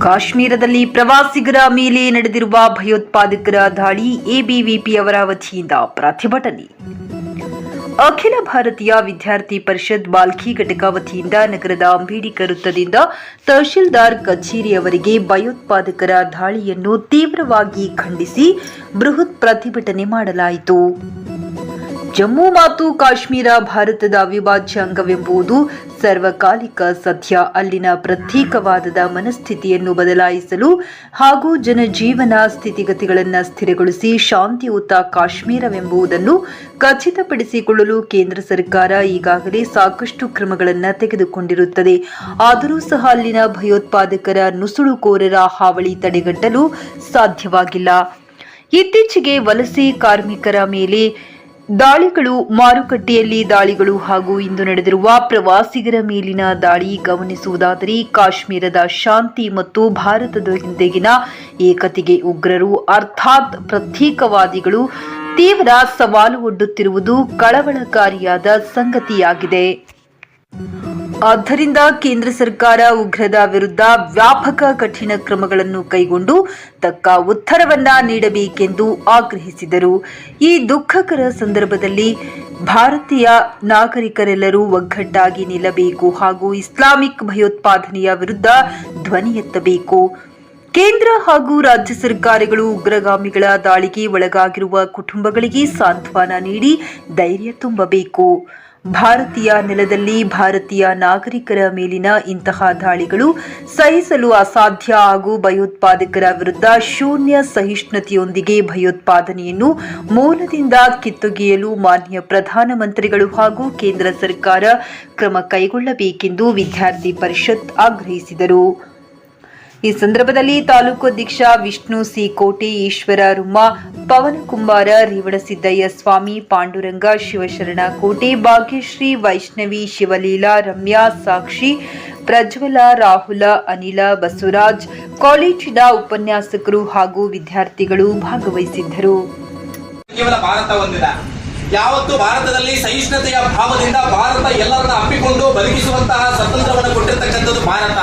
ಕಾಶ್ಮೀರದಲ್ಲಿ ಪ್ರವಾಸಿಗರ ಮೇಲೆ ನಡೆದಿರುವ ಭಯೋತ್ಪಾದಕರ ದಾಳಿ ಎಬಿವಿಪಿ ಅವರ ವತಿಯಿಂದ ಪ್ರತಿಭಟನೆ. ಅಖಿಲ ಭಾರತೀಯ ವಿದ್ಯಾರ್ಥಿ ಪರಿಷತ್ ಬಾಲ್ಕಿ ಘಟಕ ವತಿಯಿಂದ ನಗರದ ಅಂಬೇಡ್ಕರ್ ವೃತ್ತದಿಂದ ತಹಶೀಲ್ದಾರ್ ಕಚೇರಿಯವರೆಗೆ ಭಯೋತ್ಪಾದಕರ ದಾಳಿಯನ್ನು ತೀವ್ರವಾಗಿ ಖಂಡಿಸಿ ಬೃಹತ್ ಪ್ರತಿಭಟನೆ ಮಾಡಲಾಯಿತು. ಜಮ್ಮು ಮತ್ತು ಕಾಶ್ಮೀರ ಭಾರತದ ಅವಿಭಾಜ್ಯ ಅಂಗವೆಂಬುದು ಸರ್ವಕಾಲಿಕ ಸತ್ಯ ಅಲ್ಲಿನ ಪ್ರತ್ಯೇಕವಾದದ ಮನಸ್ಥಿತಿಯನ್ನು ಬದಲಾಯಿಸಲು ಹಾಗೂ ಜನಜೀವನ ಸ್ಥಿತಿಗತಿಗಳನ್ನು ಸ್ಥಿರಗೊಳಿಸಿ ಶಾಂತಿಯುತ ಕಾಶ್ಮೀರವೆಂಬುದನ್ನು ಖಚಿತಪಡಿಸಿಕೊಳ್ಳಲು ಕೇಂದ್ರ ಸರ್ಕಾರ ಈಗಾಗಲೇ ಸಾಕಷ್ಟು ಕ್ರಮಗಳನ್ನು ತೆಗೆದುಕೊಂಡಿರುತ್ತದೆ. ಆದರೂ ಸಹ ಅಲ್ಲಿನ ಭಯೋತ್ಪಾದಕರ ನುಸುಳುಕೋರರ ಹಾವಳಿ ತಡೆಗಟ್ಟಲು ಸಾಧ್ಯವಾಗಿಲ್ಲ. ಇತ್ತೀಚೆಗೆ ವಲಸೆ ಕಾರ್ಮಿಕರ ಮೇಲೆ ದಾಳಿಗಳು, ಮಾರುಕಟ್ಟೆಯಲ್ಲಿ ದಾಳಿಗಳು ಹಾಗೂ ಇಂದು ನಡೆದಿರುವ ಪ್ರವಾಸಿಗರ ಮೇಲಿನ ದಾಳಿ ಗಮನಿಸುವುದಾದರೆ ಕಾಶ್ಮೀರದ ಶಾಂತಿ ಮತ್ತು ಭಾರತದ ಹಿಂದೆಗಿನ ಏಕತೆಗೆ ಉಗ್ರರು ಅರ್ಥಾತ್ ಪ್ರತ್ಯೇಕವಾದಿಗಳು ತೀವ್ರ ಸವಾಲು ಒಡ್ಡುತ್ತಿರುವುದು ಕಳವಳಕಾರಿಯಾದ ಸಂಗತಿಯಾಗಿದೆ. ಆದ್ದರಿಂದ ಕೇಂದ್ರ ಸರ್ಕಾರ ಉಗ್ರದ ವಿರುದ್ಧ ವ್ಯಾಪಕ ಕಠಿಣ ಕ್ರಮಗಳನ್ನು ಕೈಗೊಂಡು ತಕ್ಕ ಉತ್ತರವನ್ನ ನೀಡಬೇಕೆಂದು ಆಗ್ರಹಿಸಿದರು. ಈ ದುಃಖಕರ ಸಂದರ್ಭದಲ್ಲಿ ಭಾರತೀಯ ನಾಗರಿಕರೆಲ್ಲರೂ ಒಗ್ಗಟ್ಟಾಗಿ ನಿಲ್ಲಬೇಕು ಹಾಗೂ ಇಸ್ಲಾಮಿಕ್ ಭಯೋತ್ಪಾದನೆಯ ವಿರುದ್ಧ ಧ್ವನಿ ಎತ್ತಬೇಕು. ಕೇಂದ್ರ ಹಾಗೂ ರಾಜ್ಯ ಸರ್ಕಾರಗಳು ಉಗ್ರಗಾಮಿಗಳ ದಾಳಿಗೆ ಒಳಗಾಗಿರುವ ಕುಟುಂಬಗಳಿಗೆ ಸಾಂತ್ವನ ನೀಡಿ ಧೈರ್ಯ ತುಂಬಬೇಕು. ಭಾರತೀಯ ನೆಲದಲ್ಲಿ ಭಾರತೀಯ ನಾಗರಿಕರ ಮೇಲಿನ ಇಂತಹ ದಾಳಿಗಳು ಸಹಿಸಲು ಅಸಾಧ್ಯ ಹಾಗೂ ಭಯೋತ್ಪಾದಕರ ವಿರುದ್ಧ ಶೂನ್ಯ ಸಹಿಷ್ಣುತೆಯೊಂದಿಗೆ ಭಯೋತ್ಪಾದನೆಯನ್ನು ಮೂಲದಿಂದ ಕಿತ್ತೊಗೆಯಲು ಮಾನ್ಯ ಪ್ರಧಾನಮಂತ್ರಿಗಳು ಹಾಗೂ ಕೇಂದ್ರ ಸರ್ಕಾರ ಕ್ರಮ ಕೈಗೊಳ್ಳಬೇಕೆಂದು ವಿದ್ಯಾರ್ಥಿ ಪರಿಷತ್ ಆಗ್ರಹಿಸಿದರು. ಈ ಸಂದರ್ಭದಲ್ಲಿ ತಾಲೂಕು ಅಧ್ಯಕ್ಷ ವಿಷ್ಣು ಸಿ ಕೋಟೆ, ಈಶ್ವರ ರುಮ್ಮ, ಪವನ ಕುಂಬಾರ ರೇವಣಸಿದ್ದಯ್ಯ ಸ್ವಾಮಿ, ಪಾಂಡುರಂಗ ಶಿವಶರಣ ಕೋಟೆ, ಭಾಗ್ಯಶ್ರೀ, ವೈಷ್ಣವಿ, ಶಿವಲೀಲಾ, ರಮ್ಯಾ, ಸಾಕ್ಷಿ, ಪ್ರಜ್ವಲ, ರಾಹುಲ, ಅನಿಲ, ಬಸವರಾಜ್, ಕಾಲೇಜಿನ ಉಪನ್ಯಾಸಕರು ಹಾಗೂ ವಿದ್ಯಾರ್ಥಿಗಳು ಭಾಗವಹಿಸಿದ್ದರು. ಯಾವತ್ತು ಭಾರತದಲ್ಲಿ ಸಹಿಷ್ಣುತೆಯ ಭಾವದಿಂದ ಭಾರತ ಎಲ್ಲರನ್ನ ಅಪ್ಪಿಕೊಂಡು ಬದುಕಿಸುವಂತಹ ಸ್ವತಂತ್ರವನ್ನು ಕೊಟ್ಟಿರ್ತಕ್ಕಂಥದ್ದು ಭಾರತ.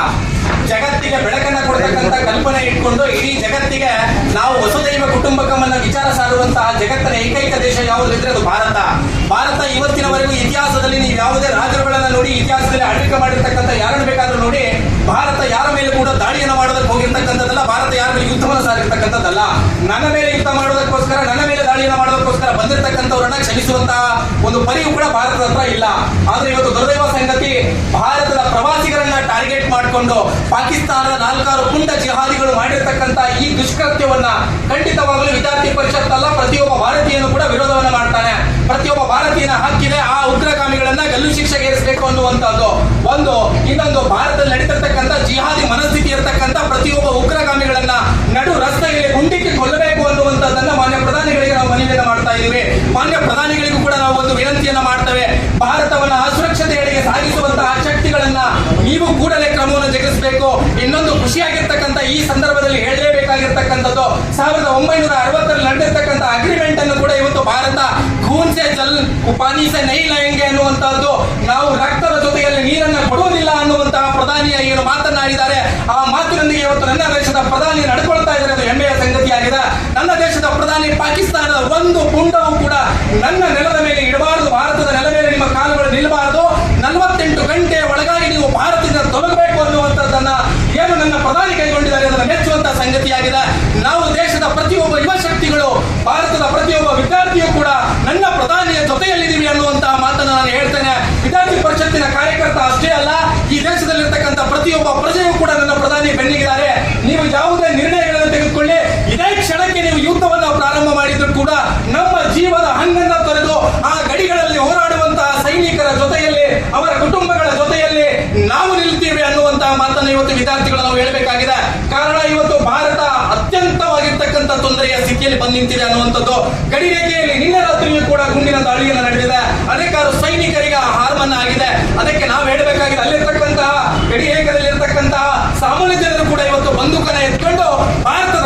ಜಗತ್ತಿಗೆ ಬೆಳಕನ್ನ ಕೊಡತಕ್ಕಂತ ಕಲ್ಪನೆ ಇಟ್ಕೊಂಡು ಇಡೀ ಜಗತ್ತಿಗೆ ನಾವು ವಸುದೈವ ಕುಟುಂಬಕಮ್ಮನ್ನ ವಿಚಾರ ಸಾರುವಂತಹ ಜಗತ್ತಿನ ಏಕೈಕ ದೇಶ ಯಾವುದಿದ್ರೆ ಅದು ಭಾರತ. ಭಾರತ ಇವತ್ತಿನವರೆಗೂ ಇತಿಹಾಸದಲ್ಲಿ ನೀವು ಯಾವುದೇ ರಾಜರುಗಳನ್ನ ನೋಡಿ ಇತಿಹಾಸದಲ್ಲಿ ಆಡಳಿತ ಮಾಡಿರ್ತಕ್ಕಂಥ ಯಾರನ್ನು ಬೇಕಾದ್ರೂ ನೋಡಿ ಭಾರತ ಯಾರ ಮೇಲೆ ಕೂಡ ದಾಳಿಯನ್ನು ಮಾಡೋದಕ್ಕೆ ಹೋಗಿರ್ತಕ್ಕಂಥದ್ದಲ್ಲ, ಭಾರತ ಯಾರ ಮೇಲೆ ಯುದ್ಧವನ್ನು ಸಾರಿರ್ತಕ್ಕಂಥದ್ದಲ್ಲ. ನನ್ನ ಮೇಲೆ ಯುದ್ಧ ಮಾಡೋದಕ್ಕೋಸ್ಕರ, ನನ್ನ ಮೇಲೆ ದಾಳಿಯನ್ನು ಮಾಡೋದಕ್ಕೋಸ್ಕರ ಬಂದಿರತಕ್ಕಂಥವ್ರನ್ನ ಕ್ಷಮಿಸುವಂತಹ ಒಂದು ಪರಿವು ಕೂಡ ಭಾರತದ ಹತ್ರ ಇಲ್ಲ. ಆದ್ರೆ ಇವತ್ತು ದುರ್ದೈವ ಸಂಗತಿ ಪ್ರವಾಸಿಗರನ್ನ ಟಾರ್ಗೆಟ್ ಮಾಡಿಕೊಂಡು ಪಾಕಿಸ್ತಾನದ ನಾಲ್ಕಾರು ಪುಂಡ ಜಿಹಾದಿಗಳು ಮಾಡಿರ್ತಕ್ಕಂಥ ಈ ದುಷ್ಕೃತ್ಯವನ್ನ ಖಂಡಿತವಾಗಲೂ ವಿದ್ಯಾರ್ಥಿ ಪರಿಷತ್ ಅಲ್ಲ, ಪ್ರತಿಯೊಬ್ಬ ಭಾರತೀಯನು ಕೂಡ ವಿರೋಧವನ್ನ ಮಾಡ್ತಾನೆ. ಪ್ರತಿಯೊಬ್ಬ ಭಾರತೀಯನ ಹಕ್ಕಿದೆ ಆ ಉಗ್ರಗಾಮಿಗಳನ್ನ ಗಲ್ಲು ಶಿಕ್ಷೆಗೇರಿಸಬೇಕು ಅನ್ನುವಂಥದ್ದು ಒಂದು. ಇನ್ನೊಂದು, ಭಾರತದಲ್ಲಿ ನಡೀತಿರ್ತಕ್ಕಂಥ ಜಿಹಾದಿ ಮನಸ್ಥಿತಿ ಇರತಕ್ಕಂಥ ಪ್ರತಿಯೊಬ್ಬ ಉಗ್ರಗಾಮಿಗಳನ್ನ ನಡು ರಸ್ತೆಗಳಿಗೆ ಗುಂಡಿಕ್ಕೆ ಕೊಲ್ಲಬೇಕು ಅನ್ನುವಂಥದ್ದನ್ನ ಮಾನ್ಯ ಪ್ರಧಾನಿಗಳಿಗೆ ನಾವು ಮನವಿಯನ್ನು ಮಾಡ್ತಾ ಇದ್ದೀವಿ. ಮಾನ್ಯ ಪ್ರಧಾನಿಗಳಿಗೂ ಕೂಡ ನಾವು ಒಂದು ವಿನಂತಿಯನ್ನ ಮಾಡ್ತೇವೆ. ಭಾರತವನ್ನ ನೀವು ಕೂಡಲೇ ಕ್ರಮವನ್ನು ಜಗಿಸಬೇಕು ಇನ್ನೊಂದು ಖುಷಿಯಾಗಿರ್ತಕ್ಕಂಥ ಈ ಸಂದರ್ಭದಲ್ಲಿ ಹೇಳಲೇಬೇಕಾಗಿರ್ತಕ್ಕಂಥದ್ದು, ಸಾವಿರದ ಒಂಬೈನೂರ ಅರವತ್ತರಲ್ಲಿ ನಡೆದಿರ್ತಕ್ಕಂಥ ಅಗ್ರಿಮೆಂಟ್ ಅನ್ನು ಕೂಡ ಇವತ್ತು ಭಾರತ ಖೂನ್ ಸೆ ಜಲ್ ಪಾನಿ ಸೆ ನೈ ಲಯಂಗೆ ಅನ್ನುವಂತಹದ್ದು ನಾವು ರಕ್ತದ ಜೊತೆಯಲ್ಲಿ ನೀರನ್ನು ಕೊಡುವುದಿಲ್ಲ ಅನ್ನುವಂತಹ ಪ್ರಧಾನಿಯ ಏನು ಮಾತನಾಡಿದ್ದಾರೆ ಆ ಮಾತಿನೊಂದಿಗೆ ಇವತ್ತು ನನ್ನ ದೇಶದ ಪ್ರಧಾನಿ ನಡ್ಕೊಳ್ತಾ ಇದ್ದಾರೆ. ಅದು ಹೆಮ್ಮೆಯ ಸಂಗತಿಯಾಗಿದೆ. ನನ್ನ ದೇಶದ ಪ್ರಧಾನಿ ಪಾಕಿಸ್ತಾನದ ಒಂದು ಪುಂಡವು ಕೂಡ ನನ್ನ ನೆಲದ ಮೇಲೆ ಇಡಬಾರದು ಭಾರತದ ನೆಲ ಮೇಲೆ ನಿಮ್ಮ ಕಾಲುಗಳು ನಿಲ್ಲಬಾರದು ನಲವತ್ತೆಂಟು ಗಂಟೆ ಒಳಗಾಗಿ ನೀವು ಭಾರತದಿಂದ ತೊಲಗಬೇಕು ಅನ್ನುವಂಥದ್ದನ್ನ ಏನು ನನ್ನ ಪ್ರಧಾನಿ ಕೈಗೊಂಡಿದ್ದಾರೆ ಅದನ್ನು ಮೆಚ್ಚುವಂತಹ ಸಂಗತಿಯಾಗಿದೆ ನಾವು ದೇಶದ ಪ್ರತಿಯೊಬ್ಬ ಯುವ ಶಕ್ತಿಗಳು ಭಾರತದ ಪ್ರತಿಯೊಬ್ಬ ವಿದ್ಯಾರ್ಥಿಯು ಕೂಡ ನನ್ನ ಪ್ರಧಾನಿಯ ಜೊತೆಯಲ್ಲಿದ್ದೀವಿ ಅನ್ನುವಂತಹ ಮಾತನ್ನು ನಾನು ಹೇಳ್ತೇನೆ ವಿದ್ಯಾರ್ಥಿ ಪರಿಷತ್ತಿನ ಕಾರ್ಯಕರ್ತ ಅಷ್ಟೇ ಅಲ್ಲ ಈ ದೇಶದಲ್ಲಿರ್ತಕ್ಕಂಥ ಪ್ರತಿಯೊಬ್ಬ ಪ್ರಜೆಯೂ ಕೂಡ ನನ್ನ ಪ್ರಧಾನಿ ಬೆನ್ನಿಗಿದ್ದಾರೆ ನೀವು ಯಾವುದೇ ನಿರ್ಣಯಗಳನ್ನು ತೆಗೆದುಕೊಳ್ಳಿ ಇದೇ ಕ್ಷಣಕ್ಕೆ ನೀವು ಯುದ್ಧವನ್ನು ಪ್ರಾರಂಭ ಮಾಡಿದ್ರು ಕೂಡ ನಮ್ಮ ಜೀವದ ಹಂಗನ್ನ ತೊರೆದು ಆ ಗಡಿಗಳಲ್ಲಿ ಹೋರಾಡುವಂತಹ ಸೈನಿಕರ ಜೊತೆಯಲ್ಲಿ ಅವರ ಕುಟುಂಬಗಳ ಜೊತೆಯಲ್ಲಿ ನಾವು ನಿಲ್ತೀವಿ ಅನ್ನುವಂತಹ ಮಾತನ್ನು ಇವತ್ತು ವಿದ್ಯಾರ್ಥಿಗಳು ನಾವು ಹೇಳಬೇಕಾಗಿದೆ ಕಾರಣ ಇವತ್ತು ಭಾರತ ಅತ್ಯಂತವಾಗಿರ್ತಕ್ಕಂಥ ತೊಂದರೆಯ ಸ್ಥಿತಿಯಲ್ಲಿ ಬಂದು ನಿಂತಿದೆ ಅನ್ನುವಂಥದ್ದು ಗಡಿ ರೇಖೆಯಲ್ಲಿ ನಿನ್ನೆ ರಾತ್ರಿಯೂ ಕೂಡ ಗುಂಡಿನ ದಾಳಿಯನ್ನು ನಡೆದಿದೆ. ಅನೇಕಾರು ಸೈನಿಕರಿಗೆ ಹಾರ್ಮನ್ನ ಆಗಿದೆ. ಅದಕ್ಕೆ ನಾವು ಹೇಳಬೇಕಾಗಿದೆ, ಅಲ್ಲಿರ್ತಕ್ಕಂತಹ ಗಡಿ ರೇಖೆಯಲ್ಲಿ ಇರತಕ್ಕಂತಹ ಸಾಮಾನ್ಯ ಜನರು ಕೂಡ ಇವತ್ತು ಬಂದೂಕನ ಎತ್ಕೊಂಡು ಭಾರತದ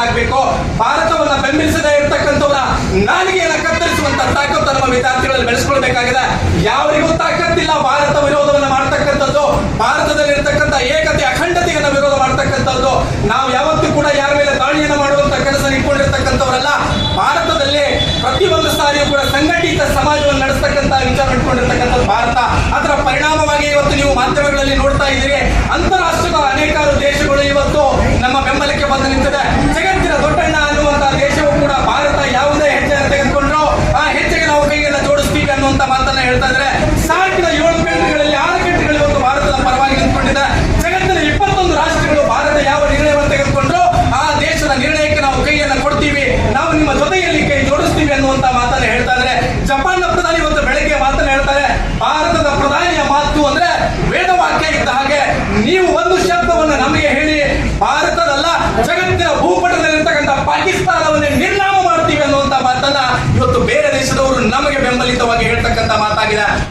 ಶಕ್ತಿಗಳಾಗಬೇಕು ಭಾರತವನ್ನ ಬೆಂಬಲಿಸದೇ ಇರತಕ್ಕಂಥವರ ನಾಲಿಗೆಯನ್ನು ಕತ್ತರಿಸುವಂತ ತಾಕತ್ತು ನಮ್ಮ ವಿದ್ಯಾರ್ಥಿಗಳಲ್ಲಿ ಬೆಳೆಸ್ಕೊಳ್ಬೇಕಾಗಿದೆ. ಯಾವರಿಗೂ ತಾಕತ್ತಿಲ್ಲ, ಭಾರತ ವಿರೋಧವನ್ನ ಮಾಡ್ತಕ್ಕಂಥದ್ದು. ಭಾರತದಲ್ಲಿ ಇರ್ತಕ್ಕಂಥ ಏಕತೆ ಅಖಂಡತೆಯನ್ನ ವಿರೋಧ ಮಾಡ್ತಕ್ಕಂಥದ್ದು. ನಾವು ಯಾವತ್ತೂ ಕೂಡ ಯಾರ ಮೇಲೆ ದಾಳಿಯನ್ನು ಮಾಡುವಂತ ಕೆಲಸ ಇಟ್ಕೊಂಡಿರ್ತಕ್ಕಂಥವರೆಲ್ಲ. ಭಾರತದಲ್ಲಿ ಪ್ರತಿಯೊಂದು ಸಾರಿಯೂ ಕೂಡ ಸಂಘಟಿತ ಸಮಾಜವನ್ನು ನಡೆಸ್ತಕ್ಕಂಥ ವಿಚಾರ ಇಟ್ಕೊಂಡಿರ್ತಕ್ಕಂಥದ್ದು ಭಾರತ ಅದರ ಪರಿಣಾಮವಾಗಿ ಇವತ್ತು ನೀವು ಮಾಧ್ಯಮಗಳಲ್ಲಿ ನೋಡ್ತಾ ಇದ್ದೀರಿ ಅಂತಾರಾಷ್ಟ್ರದ ಅನೇಕಾರು ದೇಶಗಳು ಇವತ್ತು ನಮ್ಮ ಬೆಂಬಲಕ್ಕೆ ಬಂದು ನಿಂತಿದೆ ಜಗತ್ತಿನ ದೊಡ್ಡಣ್ಣ ಅನ್ನುವಂತಹ ದೇಶವು ಕೂಡ ಭಾರತ ಯಾವುದೇ ಹೆಜ್ಜೆಯನ್ನು ತೆಗೆದುಕೊಂಡ್ರು ಆ ಹೆಜ್ಜೆಗೆ ನಾವು ಕೈಯನ್ನು ಜೋಡಿಸ್ತೀವಿ ಅನ್ನುವಂತ ಮಾತನ್ನ ಹೇಳ್ತಾ ಇದ್ದಾರೆ ಸಾರ್ಕಿನ ಏಳು ಕಂಟ್ರಿಗಳಲ್ಲಿ ಆರು ಕಂಟ್ರಿಗಳು ಇವತ್ತು ಭಾರತದ ಪರವಾಗಿ ನಿಂತ್ಕೊಂಡಿದೆ ಜಗತ್ತಿನ ಇಪ್ಪತ್ತೊಂದು ರಾಷ್ಟ್ರಗಳು ಭಾರತ ಯಾವ ನಿರ್ಣಯವನ್ನು ತೆಗೆದುಕೊಂಡ್ರು ಆ ದೇಶದ ನಿರ್ಣಯಕ್ಕೆ ನಾವು ಕೈಯನ್ನು ಕೊಡ್ತೀವಿ ನಾವು ನಿಮ್ಮ ಜೊತೆಯಲ್ಲಿ ಕೈ ಜೋಡಿಸ್ತೀವಿ ಅನ್ನುವಂತ ಮಾತನ್ನ ಹೇಳ್ತಾ ಇದ್ದಾರೆ ಜಪಾನ್ನ ಪ್ರಧಾನಿ ಇವತ್ತು ಬೆಳಗ್ಗೆ ಮಾತನ್ನ ಹೇಳ್ತಾರೆ ಭಾರತದ ಪ್ರಧಾನಿಯ ಮಾತು ಅಂದ್ರೆ ವೇದವಾಕ್ಯ ಇದ್ದ ಹಾಗೆ ನೀವು ಒಂದು ಶಬ್ದವನ್ನು ನಮಗೆ ಹೇಳಿ, ಭಾರತದಲ್ಲ, ಜಗತ್ತಿನ ಭೂಪಟದಲ್ಲಿರ್ತಕ್ಕಂಥ ಪಾಕಿಸ್ತಾನವನ್ನೇ ನಿರ್ನಾಮ ಮಾಡ್ತೀವಿ ಅನ್ನುವಂತ ಮಾತನ್ನ ಇವತ್ತು ಬೇರೆ ದೇಶದವರು ನಮಗೆ ಬೆಂಬಲಿತವಾಗಿ ಹೇಳ್ತಕ್ಕಂಥ ಮಾತಾಗಿದೆ.